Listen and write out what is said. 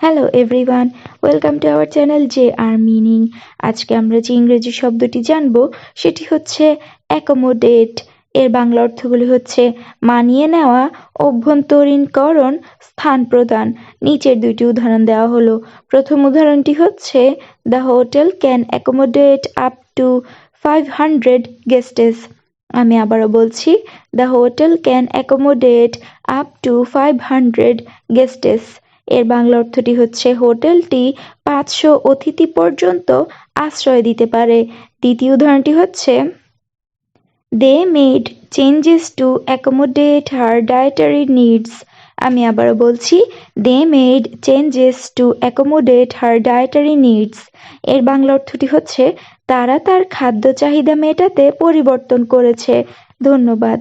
Hello everyone welcome to our channel J R meaning আজকে আমরা যে ইংরেজি শব্দটি জানব, সেটি হচ্ছে অ্যাকোমোডেট এর বাংলা অর্থগুলি হচ্ছে মানিয়ে নেওয়া, অভ্যন্তরীণকরণ, স্থান প্রদান। নিচের দুইটি উদাহরণ দেওয়া হলো। প্রথম উদাহরণটি হচ্ছে the hotel can accommodate up to five hundred guests আমি আবারও বলছি the hotel can accommodate up to five hundred guests এর বাংলা অর্থটি হচ্ছে হোটেলটি পাঁচশো অতিথি পর্যন্ত আশ্রয় দিতে পারে। দ্বিতীয় উদাহরণটি হচ্ছে they made changes to accommodate her dietary needs আমি আবারও বলছি they made changes to accommodate her dietary needs এর বাংলা অর্থটি হচ্ছে, তারা তার খাদ্য চাহিদা মেটাতে পরিবর্তন করেছে। ধন্যবাদ।